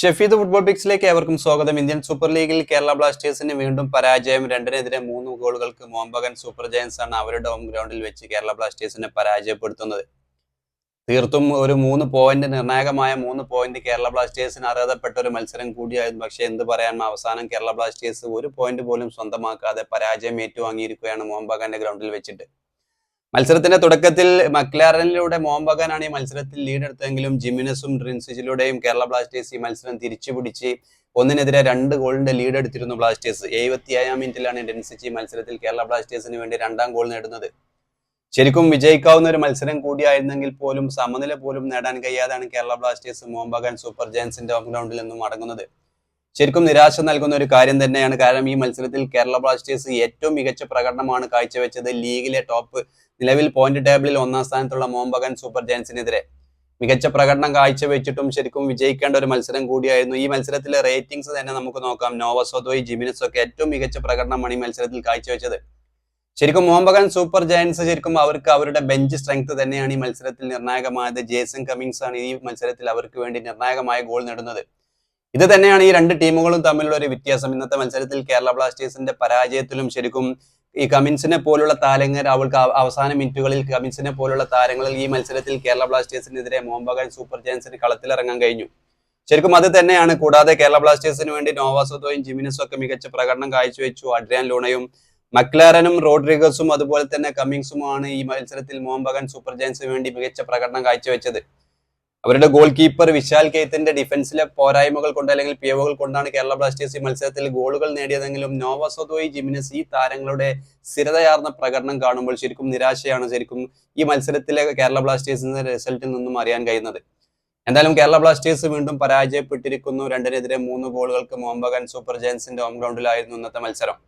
Shefeed football പിക്സിലേക്ക് ഏവർക്കും സ്വാഗതം. Indian super ലീഗിൽ കേരള ബ്ലാസ്റ്റേഴ്സിന് വീണ്ടും പരാജയം. രണ്ടിനെതിരെ മൂന്ന് ഗോളുകൾക്ക് മോംബകൻ സൂപ്പർ ജയൻസ് ആണ് അവരുടെ ഹോം ഗ്രൗണ്ടിൽ വെച്ച് കേരള ബ്ലാസ്റ്റേഴ്സിനെ പരാജയപ്പെടുത്തുന്നത്. തീർത്തും ഒരു മൂന്ന് പോയിന്റ് നിർണായകമായ മൂന്ന് പോയിന്റ് കേരള ബ്ലാസ്റ്റേഴ്സിന് അർഹതപ്പെട്ട ഒരു മത്സരം കൂടിയായിരുന്നു. പക്ഷേ എന്ത് പറയാൻ അവസാനം കേരള ബ്ലാസ്റ്റേഴ്സ് ഒരു പോയിന്റ് പോലും സ്വന്തമാക്കാതെ പരാജയം ഏറ്റുവാങ്ങിയിരിക്കുകയാണ് മോംബകന്റെ ഗ്രൗണ്ടിൽ വെച്ചിട്ട്. മത്സരത്തിന്റെ തുടക്കത്തിൽ മക്ലാറനിലൂടെ മോംബഗാനാണ് ഈ മത്സരത്തിൽ ലീഡ് എടുത്തതെങ്കിലും ജിമിനസും ഡ്രിൻസിച്ചിലൂടെയും കേരള ബ്ലാസ്റ്റേഴ്സ് ഈ മത്സരം തിരിച്ചുപിടിച്ച് ഒന്നിനെതിരെ രണ്ട് ഗോളിന്റെ ലീഡ് എടുത്തിരുന്നു ബ്ലാസ്റ്റേഴ്സ്. എഴുപത്തി ഏഴാം മിനിറ്റിലാണ് ഡെൻസിച്ച് ഈ മത്സരത്തിൽ കേരള ബ്ലാസ്റ്റേഴ്സിന് വേണ്ടി രണ്ടാം ഗോൾ നേടുന്നത്. ശരിക്കും വിജയിക്കാവുന്ന ഒരു മത്സരം കൂടിയായിരുന്നെങ്കിൽ പോലും സമനില പോലും നേടാൻ കഴിയാതാണ് കേരള ബ്ലാസ്റ്റേഴ്സ് മോംബഗാൻ സൂപ്പർ ജയൻസിന്റെ ഹോം ഗ്രൗണ്ടിൽ നിന്നും മടങ്ങുന്നത്. ശരിക്കും നിരാശ നൽകുന്ന ഒരു കാര്യം തന്നെയാണ്. കാരണം ഈ മത്സരത്തിൽ കേരള ബ്ലാസ്റ്റേഴ്സ് ഏറ്റവും മികച്ച പ്രകടനമാണ് കാഴ്ചവെച്ചത്. ലീഗിലെ ടോപ്പ് നിലവിൽ പോയിന്റ് ടേബിളിൽ ഒന്നാം സ്ഥാനത്തുള്ള മോംബഗൻ സൂപ്പർ ജയൻസിനെതിരെ. മികച്ച പ്രകടനം കാഴ്ചവെച്ചിട്ടും ശരിക്കും വിജയിക്കേണ്ട ഒരു മത്സരം കൂടിയായിരുന്നു. ഈ മത്സരത്തിലെ റേറ്റിംഗ്സ് തന്നെ നമുക്ക് നോക്കാം. നോവസോദോയി ജിമിനസ് ഒക്കെ ഏറ്റവും മികച്ച പ്രകടനമാണ് ഈ മത്സരത്തിൽ കാഴ്ചവെച്ചത്. ശരിക്കും മോഹൻബഗാൻ സൂപ്പർ ജയൻസ് ശരിക്കും അവർക്ക് അവരുടെ ബെഞ്ച് സ്ട്രെങ്ത് തന്നെയാണ് ഈ മത്സരത്തിൽ നിർണായകമായത്. ജേസൺ കമ്മിങ്സ് ആണ് ഈ മത്സരത്തിൽ അവർക്ക് വേണ്ടി നിർണായകമായ ഗോൾ നേടുന്നത്. ഇത് തന്നെയാണ് ഈ രണ്ട് ടീമുകളും തമ്മിലുള്ള ഒരു വ്യത്യാസം. ഇന്നത്തെ മത്സരത്തിൽ കേരള ബ്ലാസ്റ്റേഴ്സിന്റെ പരാജയത്തിലും ശരിക്കും ഈ കമിൻസിനെ പോലുള്ള താരങ്ങൾ അവൾക്ക് അവസാന മിനിറ്റുകളിൽ കമിൻസിനെ പോലുള്ള താരങ്ങളിൽ ഈ മത്സരത്തിൽ കേരള ബ്ലാസ്റ്റേഴ്സിനെതിരെ മോഹൻബഗാൻ സൂപ്പർ ജയൻസിന് കളത്തിലിറങ്ങാൻ കഴിഞ്ഞു. ശരിക്കും അത് തന്നെയാണ്. കൂടാതെ കേരള ബ്ലാസ്റ്റേഴ്സിന് വേണ്ടി നോവാസോതോയും ജിമിനസും ഒക്കെ മികച്ച പ്രകടനം കാഴ്ചവെച്ചു. അഡ്രിയാൻ ലൂണയും മക്ലാരനും റോഡ്രിഗസും അതുപോലെ തന്നെ കമ്മിങ്സുമാണ് ഈ മത്സരത്തിൽ മോഹൻബഗാൻ സൂപ്പർ ജയൻസിന് വേണ്ടി മികച്ച പ്രകടനം കാഴ്ചവെച്ചത്. അവരുടെ ഗോൾ കീപ്പർ വിശാൽ കെയ്ത്തിന്റെ ഡിഫൻസിലെ പോരായ്മകൾ കൊണ്ട് അല്ലെങ്കിൽ പിയവുകൾ കൊണ്ടാണ് കേരള ബ്ലാസ്റ്റേഴ്സ് ഈ മത്സരത്തിൽ ഗോളുകൾ നേടിയതെങ്കിലും നോവസോദോയി ജിമിനസ് ഈ താരങ്ങളുടെ സ്ഥിരതയാർന്ന പ്രകടനം കാണുമ്പോൾ ശരിക്കും നിരാശയാണ് ശരിക്കും ഈ മത്സരത്തിലെ കേരള ബ്ലാസ്റ്റേഴ്സിന്റെ റിസൾട്ടിൽ നിന്നും അറിയാൻ കഴിയുന്നത്. എന്തായാലും കേരള ബ്ലാസ്റ്റേഴ്സ് വീണ്ടും പരാജയപ്പെട്ടിരിക്കുന്നു. രണ്ടിനെതിരെ മൂന്ന് ഗോളുകൾക്ക് മോഹൻബഗാൻ സൂപ്പർ ജയൻസിന്റെ ഹോം ഗ്രൗണ്ടിലായിരുന്നു ഇന്നത്തെ മത്സരം.